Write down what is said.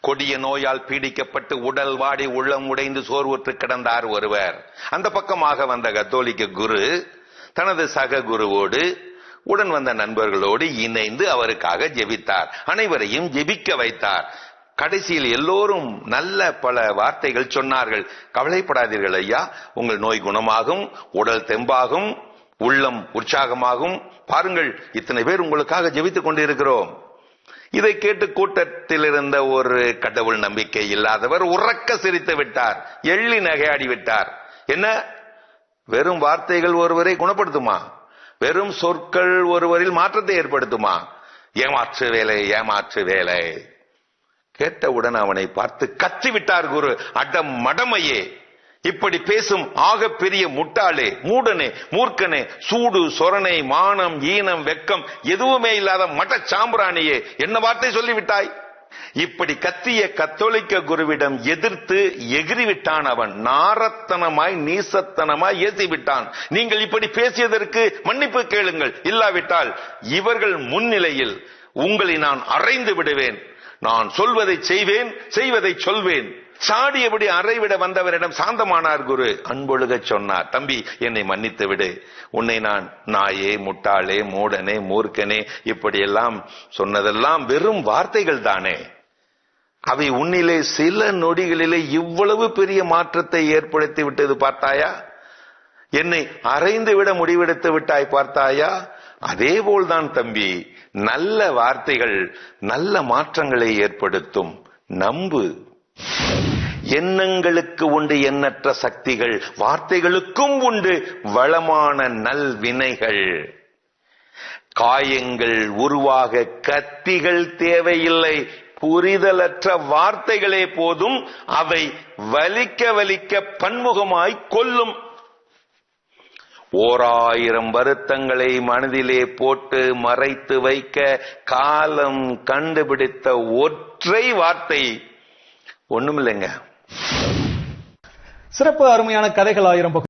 கொடிய நோயால் பீடிக்கப்பட்டு உடல் வாடி உள்ளம் உடைந்து சோர்வுற்று கிடந்தார் ஒருவர். அந்த பக்கமாக வந்த கத்தோலிக்க குரு தனது சக குருவோடு உடன் வந்த நண்பர்களோடு இணைந்து அவருக்காக ஜெபித்தார். அனைவரையும் ஜெபிக்க வைத்தார். கடைசியில் எல்லோரும் நல்ல பல வார்த்தைகள் சொன்னார்கள். கவலைப்படாதீர்கள் ஐயா உங்கள் நோய் குணமாகும் உடல் தெம்பாகும் உள்ளம் உற்சாகமாகும். பாருங்கள் இத்தனை பேர் உங்களுக்காக ஜெபித்துக் கொண்டிருக்கிறோம். இதை கேட்டு கூட்டத்தில் இருந்த ஒரு கடவுள் நம்பிக்கை இல்லாதவர் உறக்க சிரித்து விட்டார். எள்ளி நகையாடி விட்டார். என்ன? வெறும் வார்த்தைகள் ஒருவரை குணப்படுத்துமா? வெறும் சொற்கள் ஒருவரில் மாற்றத்தை ஏற்படுத்துமா? ஏமாற்று வேலை ஏமாற்று வேலை. கேட்டவுடன் அவனை பார்த்து கத்திவிட்டார் குரு. அடம் மடமையே இப்படி பேசும் ஆக பெரிய முட்டாளே மூடனே மூர்க்கனே சூடு சொரணை மானம் ஈனம் வெக்கம் எதுவுமே இல்லாத மட்ட சாம்பிராணியே என்ன வார்த்தை சொல்லிவிட்டாய்? இப்படி கத்திய கத்தோலிக்க குருவிடம் எதிர்த்து எகிரிவிட்டான் அவன். நாரத்தனமாய் நீசத்தனமாய் ஏசி விட்டான் நீங்கள் இப்படி பேசியதற்கு மன்னிப்பு கேளுங்கள். இல்லாவிட்டால் இவர்கள் முன்னிலையில் உங்களை நான் அறைந்து விடுவேன். நான் சொல்வதை செய்வேன் செய்வதை சொல்வேன். சாடியபடி அறைவிட வந்தவரிடம் சாந்தமானார் குரு. அன்பொழுக சொன்னார் தம்பி என்னை மன்னித்து விடு. உன்னை நான் நாயே முட்டாளே மூடனே மூர்க்கனே இப்படியெல்லாம் சொன்னதெல்லாம் வெறும் வார்த்தைகள் தானே. அவை உன்னிலே சில நொடிகளிலே இவ்வளவு பெரிய மாற்றத்தை ஏற்படுத்தி விட்டது பார்த்தாயா? என்னை அறைந்து விட முடிவெடுத்து விட்டாய் பார்த்தாயா? அதே போல்தான் தம்பி நல்ல வார்த்தைகள் நல்ல மாற்றங்களை ஏற்படுத்தும். நம்பு. எண்ணங்களுக்கு உண்டு எண்ணற்ற சக்திகள் வார்த்தைகளுக்கும் உண்டு வளமான நல்வினைகள். காயங்கள் உருவாக கத்திகள் தேவையில்லை புரிதலற்ற வார்த்தைகளே போதும் அவை வலிக்க வலிக்க பன்முகமாய் கொல்லும். ஓராயிரம் வருத்தங்களை மனதிலே போட்டு மறைத்து வைக்க காலம் கண்டுபிடித்த ஒற்றை வார்த்தை ஒண்ணுமில்லைங்க. சிறப்பு அருமையான கதைகள் ஆயிரம் பகுதி